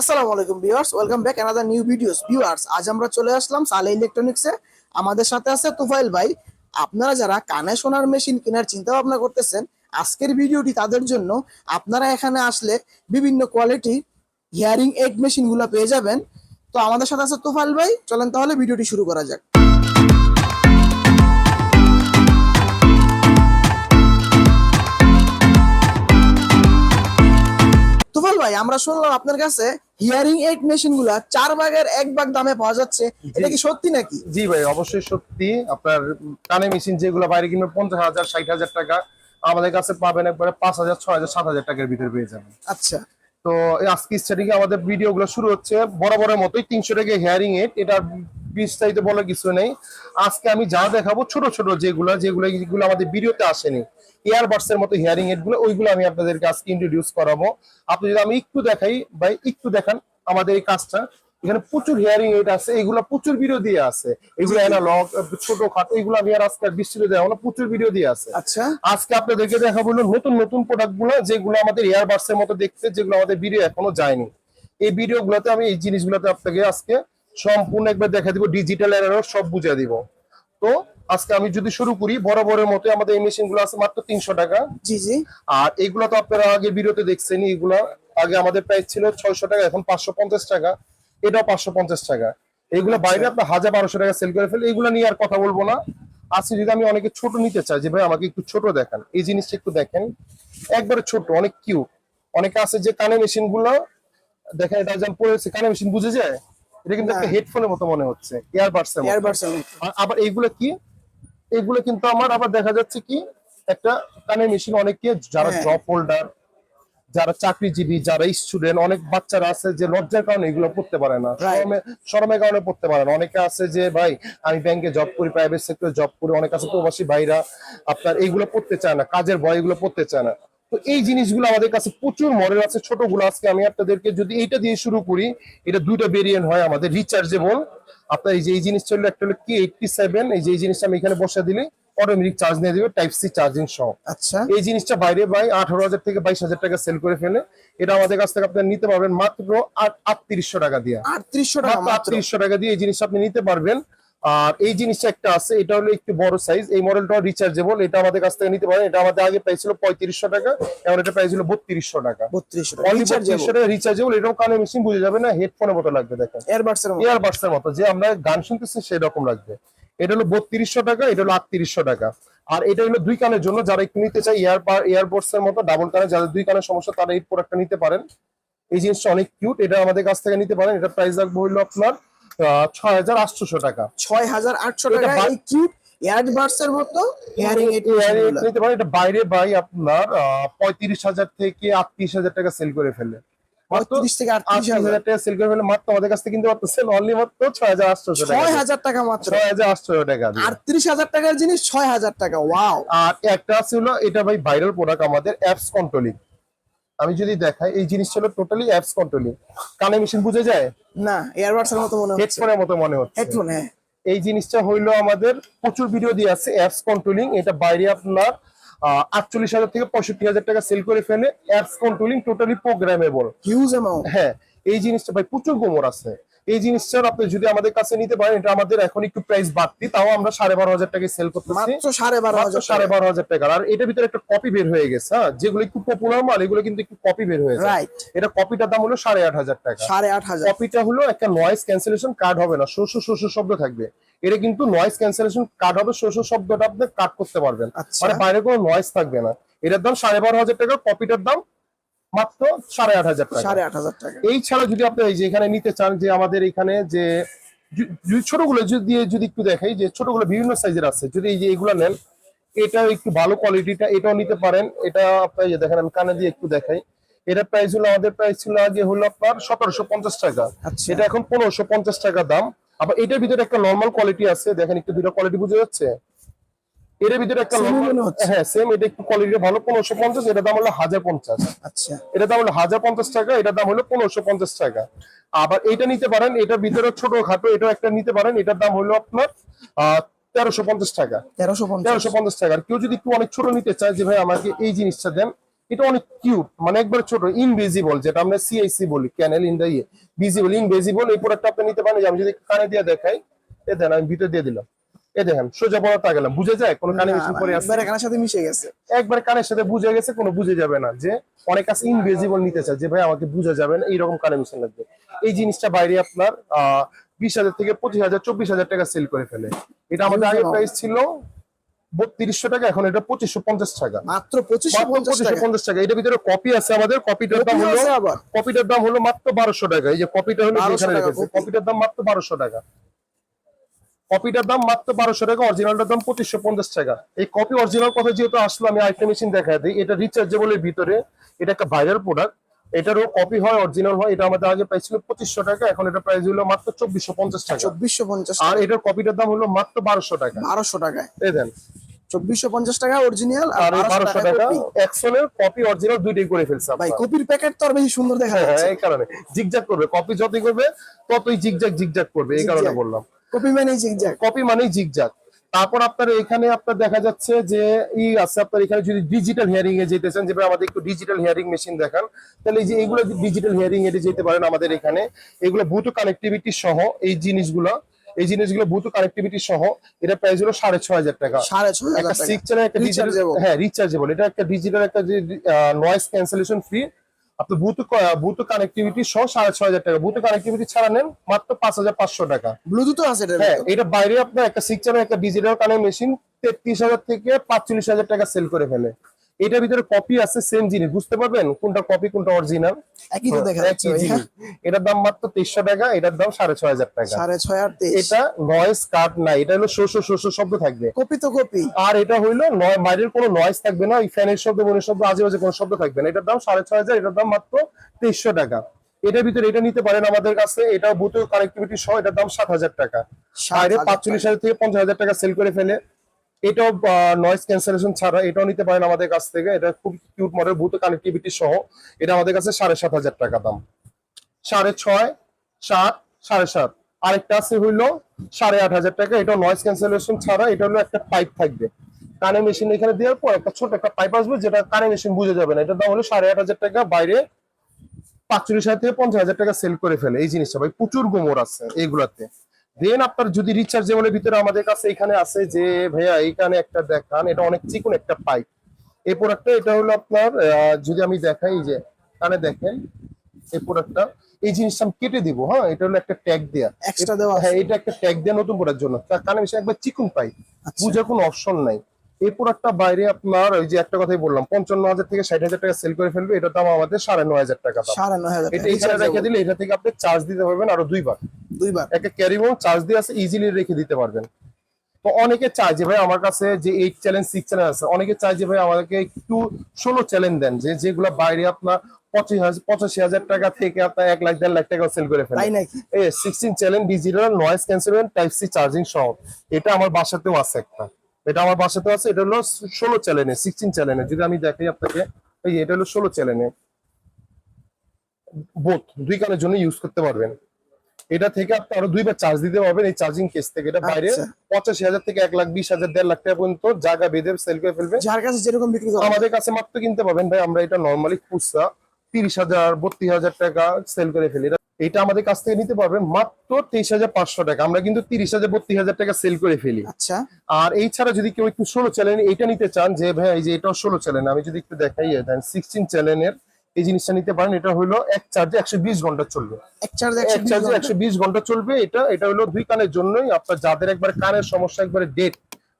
আসসালামু আলাইকুম viewers, welcome back another new videos viewers, আজ আমরা চলে আসলাম সালে ইলেকট্রনিক্সে আমাদের সাথে আছে তুফাইল ভাই। আপনারা যারা কানে শোনার মেশিন কেনার চিন্তা ভাবনা করতেছেন, আজকের ভিডিওটি তাদের জন্য আপনারা এখানে আসলে বিভিন্ন কোয়ালিটি হিয়ারিং এইড মেশিনগুলো পেয়ে যাবেন। তো আমাদের সাথে আছে তুফাইল ভাই, চলেন তাহলে ভিডিওটি শুরু করা যাক। তুফাল ভাই আমরা শুনলাম আপনার কাছে হিয়ারিং এইড মেশিনগুলা চার ভাগের এক ভাগ দামে পাওয়া যাচ্ছে। এটা কি সত্যি নাকি? জি ভাই অবশ্যই সত্যি। আপনার কানে মেশিন যেগুলো বাইরে কিনবে পঞ্চাশ হাজার ষাট হাজার টাকা আমাদের কাছে পাবেন একবারে পাঁচ হাজার ছয় হাজার সাত হাজার টাকার ভিতরে পেয়ে যাবেন। আচ্ছা। তো আজকে স্টার্টিং আমাদের ভিডিও গুলো শুরু হচ্ছে। বরাবরের মতোই তিনশো টাকা হেয়ারিং এট এটা বিস্তারিত বলার কিছু নেই। আজকে আমি যা দেখাবো ছোট ছোট যেগুলো যেগুলো যেগুলো আমাদের ভিডিওতে আসেনি এয়ারবাডস এর মতো হিয়ারিং এডগুলো, ওইগুলো আমি আপনাদেরকে আজকে ইন্ট্রোডিউস করাবো। আপনি যদি আমি একটু দেখাই বা একটু দেখান আমাদের এই কাজটা। এখানে প্রচুর হিয়ারিং এইড আছে এগুলো প্রচুর ভিডিও দিয়ে আছে। এগুলো অ্যানালগ ছোট খাটো এগুলো আমি আর আজকে বিস্তৃত দেওয়া হলো প্রচুর ভিডিও দিয়ে আছে। আচ্ছা। আজকে আপনাদেরকে দেখাবো হলো নতুন নতুন প্রোডাক্টগুলো যেগুলো আমাদের এয়ারবাডস এর মতো দেখতে যেগুলো আমাদের ভিডিও এখনও যায়নি। এই ভিডিও গুলোতে আমি এই জিনিসগুলোতে আপনাকে আজকে সম্পূর্ণ একবার দেখা দিব ডিজিটাল এরারও সব বুঝিয়ে দিব। তো আজকে আমি যদি শুরু করি বড় বড় মতো আমাদের এই মেশিনগুলো আছে মাত্র তিনশো টাকা। জি জি। আর এগুলো তো আপনারা আগে ভিডিওতে দেখছেন এইগুলো আগে আমাদের প্রাইস ছিল ছয়শো টাকা এখন পাঁচশো পঞ্চাশ টাকা। এটাও পাঁচশো পঞ্চাশ টাকা। এইগুলো বাইরে আপনার হাজার বারোশো টাকা সেল করে ফেলে এইগুলো নিয়ে আর কথা বলব না। আজকে যদি আমি অনেকে ছোট নিতে চাই যে ভাই আমাকে একটু ছোট দেখান এই জিনিসটা একটু দেখেন। একবারে ছোট অনেক কিউট অনেকে আছে যে কানে মেশিনগুলো দেখেন এটা যেমন পড়েছে কানে মেশিন বুঝে যায়? এটা কিন্তু একটা হেডফোনের মতো মনে হচ্ছে এয়ারবাডস এর এয়ারবাডস আবার এইগুলো কি? এগুলো কিন্তু আমার আবার দেখা যাচ্ছে কি একটা কানের মেশিন অনেকে যারা হ্যাঁ। জব হোল্ডার যারা চাকরিজীবী যারা স্টুডেন্ট অনেক বাচ্চারা আছে যে লজ্জার কারণে এগুলো পড়তে পারে না। শরমের কারণে পড়তে পারে না। অনেকে আছে যে ভাই আমি ব্যাংকে জব করি প্রাইভেট সেক্টরে জব করি। অনেক আছে প্রবাসী ভাইরা আপনার এইগুলো পড়তে চায় না কাজের ভয় এগুলো পড়তে চায় না। তো এই জিনিসগুলো আমাদের কাছে প্রচুর মডেল আছে ছোটগুলো আজকে আমি আপনাদেরকে যদি এইটা দিয়ে শুরু করি এটা দুইটা ভেরিয়েন্ট হয় আমাদের রিচার্জেবল আপনার এই যে এই জিনিসটা হলো একটা হলো কি এইটটি সেভেন এই যে এই জিনিসটা আমি এখানে বসে দিলে। অটোমেটিক চার্জ নিয়ে দিবে টাইপ সি চার্জিং সহ। আচ্ছা। এই জিনিসটা বাইরে ভাই আঠারো হাজার থেকে বাইশ হাজার টাকা সেল করে ফেলে। এটা আমাদের কাছ থেকে আপনি নিতে পারবেন মাত্র আট আটত্রিশশো টাকা দিয়ে। আটত্রিশশো টাকা আটত্রিশশো টাকা দিয়ে এই জিনিসটা আপনি নিতে পারবেন। আর এই জিনিসটা একটা আছে এটা হলো একটু বড় সাইজ এই মডেলটা রিচার্জেবল এটা আমাদের কাছ থেকে নিতে পারেন। এটা আমাদের আগে প্রাইস ছিল পঁয়ত্রিশশো টাকা এখন এটা প্রাইস ছিল বত্রিশশো টাকা। বত্রিশশো টাকা। রিচার্জেবল এটাও কানে মেশিন বুঝে যাবে না হেডফোনের মতো লাগবে দেখেন। এয়ারবাডস এর মতো যে আমরা গান শুনতেছি সেই রকম লাগবে। এটা হলো বত্রিশশো টাকা এটা হলো আটত্রিশশো টাকা। আর এটা হলো দুই কানের জন্য যারা একটু নিতে চাই ইয়ার এয়ারবোর্ডস এর মতো ডাবল কানে যাদের দুই কানের সমস্যা তারা এই প্রোডাক্টটা নিতে পারেন। এই জিনিসটা অনেক কিউট এটা আমাদের কাছ থেকে নিতে পারেন। এটা প্রাইস রাখব হলো আপনার ছয় হাজার আটশোশো টাকা। ছয় হাজার আটশো টাকা কিউট এর মতো নিতে পারেন। এটা বাইরে ভাই আপনার পঁয়ত্রিশ হাজার থেকে আটত্রিশ হাজার টাকা সেল করে ফেলে পঁয়ত্রিশ থেকে আটত্রিশ আটত্রিশ হাজার। হাজার টাকা সেল করে ফেলে মাত্র আমাদের কাছ থেকে কিনতে পারতেছেন অনলি মাত্র ছয় হাজার আটশোশো ছয় হাজার টাকা মাত্র। ছয় হাজার আটশোশো টাকা। আটত্রিশ হাজার টাকার জিনিস ছয় হাজার টাকা ওয়াও আর একটা এটা ভাই ভাইরাল প্রোডাক্ট আমাদের অ্যাপস কন্ট্রোলিং আমি যদি দেখাই এই জিনিসটা হলো টোটালি অ্যাপস কন্ট্রোলিং কানে মেশিন বুঝে যায়? না এয়ারবাডস এর মতো মনে হচ্ছে। হেডফোনের মতো মনে হচ্ছে। হেডফোন হ্যাঁ। এই জিনিসটা হইল আমাদের প্রচুর ভিডিও দিয়ে আছে অ্যাপস কন্ট্রোলিং এটা বাইরে আপনার আটচল্লিশ হাজার থেকে পঁয়ষট্টি হাজার টাকা সেল করে ফেলে apps controlling totally programmable huge amount হ্যাঁ এই জিনিসটা ভাই প্রচুর গোমর আছে। এই জিনিসটার আপনি যদি আমাদের কাছে নিতে পারেন এটা আমাদের এখন একটু প্রাইস বাড়তি তাও আমরা সাড়ে বারো হাজার টাকায় সেল করতেছি। সাড়ে বারো মাত্র হাজার সাড়ে বারো হাজার টাকা আর এটার ভিতরে একটা কপি বের হয়ে গেছে হ্যাঁ? যেগুলো একটু পপুলার মাল এগুলো কিন্তু একটু কপি বের হয়ে রাইট এটা কপিটার দাম হলো সাড়ে আট হাজার টাকা। সাড়ে আট হাজার। কপিটা হলো একটা নয়েজ ক্যান্সেলেশন কার্ড হবে না শোষ শোষ শব্দ থাকবে। এটা কিন্তু নয়েজ ক্যান্সেলেশন কার্ড হবে শোষ শব্দটা আপনি কাট করতে পারবেন। আচ্ছা। মানে বাইরে কোনো নয়েজ থাকবে না। এটার দাম সাড়ে বারো হাজার টাকা কপিটার দাম মাত্র সাড়ে আট হাজার টাকা। সাড়ে আট হাজার টাকা। এই ছাড়া যদি আপনি এই যে এখানে নিতে চান যে আমাদের এখানে যে ছোটগুলো যদি যদি একটু দেখাই যে ছোটগুলো বিভিন্ন সাইজের আছে যদি এই যে এগুলো নেন এটা একটু ভালো কোয়ালিটিটা এটাও নিতে পারেন। এটা আপনার যে দেখেন আমি কানে দিয়ে একটু দেখাই। এটা প্রাইস হলো আমাদের প্রাইস ছিল আগে হলো আপনার সতেরোশো পঞ্চাশ টাকা। আচ্ছা। এটা এখন পনেরোশো পঞ্চাশ টাকা দাম। আবার এটার ভিতরে একটা নর্মাল কোয়ালিটি আছে। দেখেন একটু দুটো কোয়ালিটি বুঝে যাচ্ছে? এটার ভিতরে একটা। হ্যাঁ সেম এটা একটু কোয়ালিটি ভালো পনেরোশো পঞ্চাশ এটার দাম হলো হাজার পঞ্চাশ। আচ্ছা। এটার দাম হলো হাজার পঞ্চাশ টাকা এটার দাম হলো পনেরোশো পঞ্চাশ টাকা। আবার এটা নিতে পারেন এটার ভিতরে ছোট খাটো এটা একটা নিতে পারেন এটার দাম হলো আপনার আহ তেরোশো পঞ্চাশ টাকা। তেরোশো তেরোশো পঞ্চাশ টাকা। কেউ যদি একটু অনেক ছোট নিতে চায় যে ভাই আমাকে এই জিনিসটা দেন। এটা অনেক কিউট মানে একবার ছোট ইনভিজিবল যেটা আমরা সিআইসি বলি ক্যানেল ইন দা ইয়ে ভিজিবল ইনভিজিবল এই প্রোডাক্ট আপনি নিতে পারেন। যে আমি যদি কানে দিয়ে দেখাই এ দেন আমি ভিতরে দিয়ে দিলাম। এ দেখেন সোজা বড় গেলাম বুঝে যায়? কোনো কানে মেশিন পরে আছে? একবার এখানের সাথে মিশে গেছে। একবার কানের সাথে বুঝে গেছে কোনো বুঝে যাবে না যে অনেক কাছে ইনভিজিবল নিতে চায় যে ভাই আমাকে বুঝে যাবে না এইরকম কানে মেশিন লাগবে। এই জিনিসটা বাইরে আপনার বিশ হাজার থেকে পঁচিশ হাজার চব্বিশ হাজার টাকা সেল করে ফেলে। এটা আমাদের আগে প্রাইস ছিল বত্রিশশো টাকা এখন এটা পঁচিশশো পঞ্চাশ টাকা। মাত্র পঁচিশশো পঞ্চাশ টাকা। এটার ভিতরে কপি আছে আমাদের কপিটার দাম হলো কপিটার দাম হলো মাত্র বারোশো টাকা। এই যে কপিটা হলো 1200 টাকা কপিটার দাম মাত্র বারোশো টাকা। কপিটার দাম মাত্র বারোশো টাকা অরিজিনালটার দাম পঁচিশশো পঞ্চাশ টাকা। এই কপি অরিজিনাল কথা যেহেতু আসলো আমি আরেকটা মেশিন দেখা দিই। এটা রিচার্জেবল এর ভিতরে এটা একটা ভাইরাল প্রোডাক্ট এটারও কপি হয় অরিজিনাল হয় এটা আমাদের আগে প্রাইস ছিল পঁচিশশো টাকা এখন এটা প্রাইস হলো মাত্র চব্বিশশো পঞ্চাশ টাকা। চব্বিশশো পঞ্চাশ আর এটার কপিটার দাম হলো মাত্র বারোশো টাকা। বারোশো টাকায়। এই দেন। চব্বিশশো পঞ্চাশ টাকা অরিজিনাল আর বারোশো টাকা টাকা এক্সেলের কপি অরিজিনাল দুইটাই করে ফেলছে ভাই কপির প্যাকেট তো আর বেশি সুন্দর দেখা হ্যাঁ যাচ্ছে। এই কারণে। জিগজাগ করবে। কপি যতই করবে ততই জিগজাগ জিগজাগ করবে এই কারণে বললাম। কপি মানে জিগজ্যাগ কপি মানেই জিগজাগ তারপর আপনার এখানে আপনার দেখা যাচ্ছে যে ই আছে আপনার এখানে যদি ডিজিটাল হিয়ারিং এ যেতে চান যেভাবে আমাদের একটু ডিজিটাল হিয়ারিং মেশিন দেখান তাহলে এই যে এগুলো ডিজিটাল হিয়ারিং এ যেতে পারেন আমাদের এখানে এগুলো ভূত কানেক্টিভিটি সহ এই জিনিসগুলো এই জিনিসগুলো ভূত কানেক্টিভিটি সহ এটা প্রাইস হলো সাড়ে ছয় হাজার টাকা। একটা সিক্স চ্যানেল একটা ডিজিটাল। হ্যাঁ রিচার্জেবল এটা একটা ডিজিটাল একটা যে নয়েজ ক্যান্সেলেশন ফ্রি আপনি বুথ বুথ কানেক্টিভিটি সহ সাড়ে ছয় হাজার টাকা। বুথ কানেক্টিভিটি ছাড়া নেন মাত্র পাঁচ হাজার পাঁচশো টাকা। ব্লুটুথ আছে এটা হ্যাঁ এটা বাইরে আপনার একটা সিক্সার একটা ডিজিটাল কানের মেশিন তেত্রিশ হাজার থেকে পাঁচচল্লিশ হাজার টাকা সেল করে ফেলে। এটার ভিতরে কপি আছে সেম জিনিস। বুঝতে পারবেন কোনটা কপি কোনটা অরিজিনাল একই তো দেখা যাচ্ছে? এটার দাম মাত্র তেইশশো টাকা এটার দাম সাড়ে ছয় হাজার টাকা। সাড়ে ছয় আর তেইশ। এটা নয়েজ কাট নাই এটা হলো শোষ শোষ শব্দ থাকবে। কপি তো কপি আর এটা হইল নয় বাইরের কোনো নয়েজ থাকবে না ওই ফ্যানের শব্দ মনের শব্দ আজেবাজে কোনো শব্দ থাকবে না। এটার দাম সাড়ে ছয় হাজার এটার দাম মাত্র তেইশশো টাকা। এটার ভিতরে এটা নিতে পারেন আমাদের কাছে এটা বুথ কানেক্টিভিটি সহ এটার দাম সাত হাজার টাকা। বাইরে 7,000 পাঁচচল্লিশ হাজার থেকে পঞ্চাশ হাজার টাকা সেল করে ফেলে। এটাও নয়েজ ক্যান্সেলেশন ছাড়া এটাও নিতে পারেন আমাদের কাছ থেকে। এটা খুব কিউট মডেল ভূত কানেক্টিভিটি সহ। এটা আমাদের কাছে সাড়ে সাত হাজার টাকা দাম। সাড়ে ছয়, সাত, সাড়ে সাত। আরেকটা আছে হইল সাড়ে আট হাজার টাকা। এটা নয়েজ ক্যান্সেলেশন ছাড়া, এটা হলো একটা পাইপ থাকবে। কানে মেশিন এখানে দেওয়ার পর একটা ছোট একটা পাইপ আসবে, যেটা কানে মেশিন বুঝে যাবে না। এটার দাম হলো সাড়ে আট হাজার টাকা, বাইরে পাঁচচল্লিশ হাজার থেকে পঞ্চাশ হাজার টাকা সেল করে ফেলে। এই জিনিসটা ভাই, প্রচুর গোমর আছে এইগুলাতে দেন আপনার যদি রিচার্জেবলের ভিতরে আমাদের কাছে এখানে আছে যে ভাইয়া এখানে একটা দেখান এটা অনেক চিকুন একটা পাইপ এই প্রোডাক্টটা এটা হলো আপনার যদি আমি দেখাই যে কানে দেখেন এই প্রোডাক্টটা এই জিনিসটা আমি কেটে দিব হ্যাঁ? এটা হলো একটা ট্যাগ দেয়া। এক্সট্রা দেওয়া হ্যাঁ এটা একটা ট্যাগ দেয়া নতুন পড়ার জন্য। কানে বেশি একবার চিকুন পাইপ আচ্ছা। বুঝার কোনো অপশন নাই। এই প্রোডাক্টটা বাইরে আপনার ওই যে একটা কথাই বললাম পঞ্চান্ন হাজার থেকে ষাট হাজার টাকা সেল করে ফেলবে এটার দাম আমাদের সাড়ে নয় হাজার টাকা সাড়ে নয় হাজার এটা এখানে রেখে দিলে এটা থেকে আপনি চার্জ দিতে পারবেন আরও দুইবার। দুইবার। একটা ক্যারি চার্জ দিয়ে আছে ইজিলি রেখে দিতে পারবেন। তো অনেকে চায় যে ভাই আমার কাছে যে এইট চ্যালেঞ্জ সিক্স চ্যালেঞ্জ আছে অনেকে চায় যে ভাই আমাকে একটু ষোলো চ্যালেঞ্জ দেন যে যেগুলো বাইরে আপনার পঁচিশ হাজার পঁচাশি হাজার টাকা থেকে আপনার এক লাখ দেড় লাখ টাকা সেল করে ফেলেন এই sixteen channel digital noise cancellation type C charging সহ। এটা আমার বাসাতেও আছে একটা। এটা আমার বাসাতেও আছে এটা হলো ষোলো চ্যালেঞ্জে সিক্সটিন চ্যালেঞ্জে যদি আমি দেখাই আপনাকে এই এটা হলো ষোলো চ্যালেঞ্জে বোথ দুই কানের জন্য ইউজ করতে পারবেন। এটা থেকে আপনি আরও দুইবার চার্জ দিতে পারবেন এই চার্জিং কেস থেকে। এটা বাইরে আচ্ছা। পঁচাশি হাজার থেকে এক লাখ বিশ হাজার দেড় লাখ টাকা পর্যন্ত জায়গা বেঁধে সেল করে ফেলবে। যার কাছে যেরকম বিক্রি করে আমাদের কাছে মাত্র কিনতে পাবেন ভাই আমরা এটা নর্মালি খুচরা তিরিশ হাজার বত্রিশ হাজার টাকা সেল করে ফেলি। এটা- আমাদের কাছ থেকে নিতে পারবেন মাত্র তেইশ হাজার পাঁচশো টাকা। আমরা কিন্তু তিরিশ হাজার বত্রিশ হাজার টাকা সেল করে ফেলি। আচ্ছা। আর এই ছাড়া যদি কেউ একটু ষোলো চ্যানেল এটা নিতে চান যে ভাই এই যে এটাও ষোলো চ্যানেল আমি যদি একটু দেখাই দেন সিক্সটিন চ্যানেলের এই জিনিসটা নিতে পারেন এটা হলো এক চার্জে একশো বিশ ঘণ্টা চলবে। এক চার্জ এক চার্জে একশো বিশ ঘণ্টা। চলবে এটা এটা হলো দুই কানের জন্যই আপনার যাদের একবার কানের সমস্যা একবারে ডেট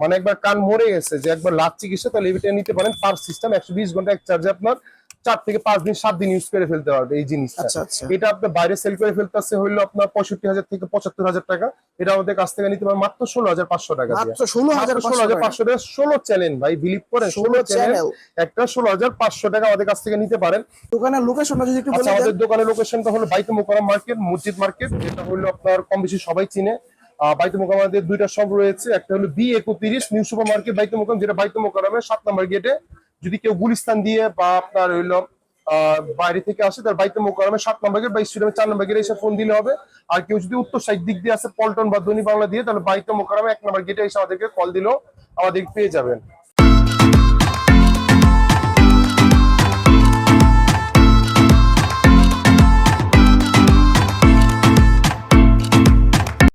মানে একবার কান মরে গেছে যে একবার লাভ চিকিৎসা তাহলে এটা নিতে পারেন পার সিস্টেম একশো বিশ ঘণ্টা এক চার্জে আপনার চার থেকে পাঁচ দিন সাত দিন ইউজ করে ফেলতে পারবে এই জিনিসটা। আচ্ছা, আচ্ছা। এটা আপনার বাইরে সেল করে ফেলতেছে হইল আপনার পঁয়ষট্টি হাজার থেকে পঁচাত্তর হাজার টাকা। এটা আমাদের কাছ থেকে নিতে পারেন মাত্র ষোলো হাজার পাঁচশো টাকা ষোলো হাজার ষোলো হাজার পাঁচশো টাকা। ষোলো চ্যানেল ভাই বিলিভ করেন ষোলো চ্যানেল একটা ষোলো হাজার পাঁচশো টাকা আমাদের কাছ থেকে নিতে পারেন। দোকানের লোকেশনটা যদি একটু আচ্ছা আমাদের দোকানের লোকেশনটা হলো বাইতে মোকারম মার্কেট মসজিদ মার্কেট যেটা হলো আপনার কম বেশি সবাই চিনে। বাইতে মোকামাদের দুইটা সব রয়েছে। একটা হলো বি একত্রিশ নিউ সুপার মার্কেট বাইতে মোকাম যেটা বাইতে মোকারমের সাত নম্বর গেটে যদি কেউ গুলিস্তান দিয়ে বা আপনার হইল বাইরে থেকে আসে, তার বাইতে মোকারমে সাত নম্বর গেট বা স্টেডিয়ামে চার নম্বর গেটে এসে ফোন দিলে হবে। আর কেউ যদি উত্তর সাইড দিক দিয়ে আসে, পল্টন বা ধনী বাংলা দিয়ে, তাহলে বাইতে মোকারমে এক নম্বর গেটে এসে আমাদেরকে কল দিলেও আমাদের পেয়ে যাবেন।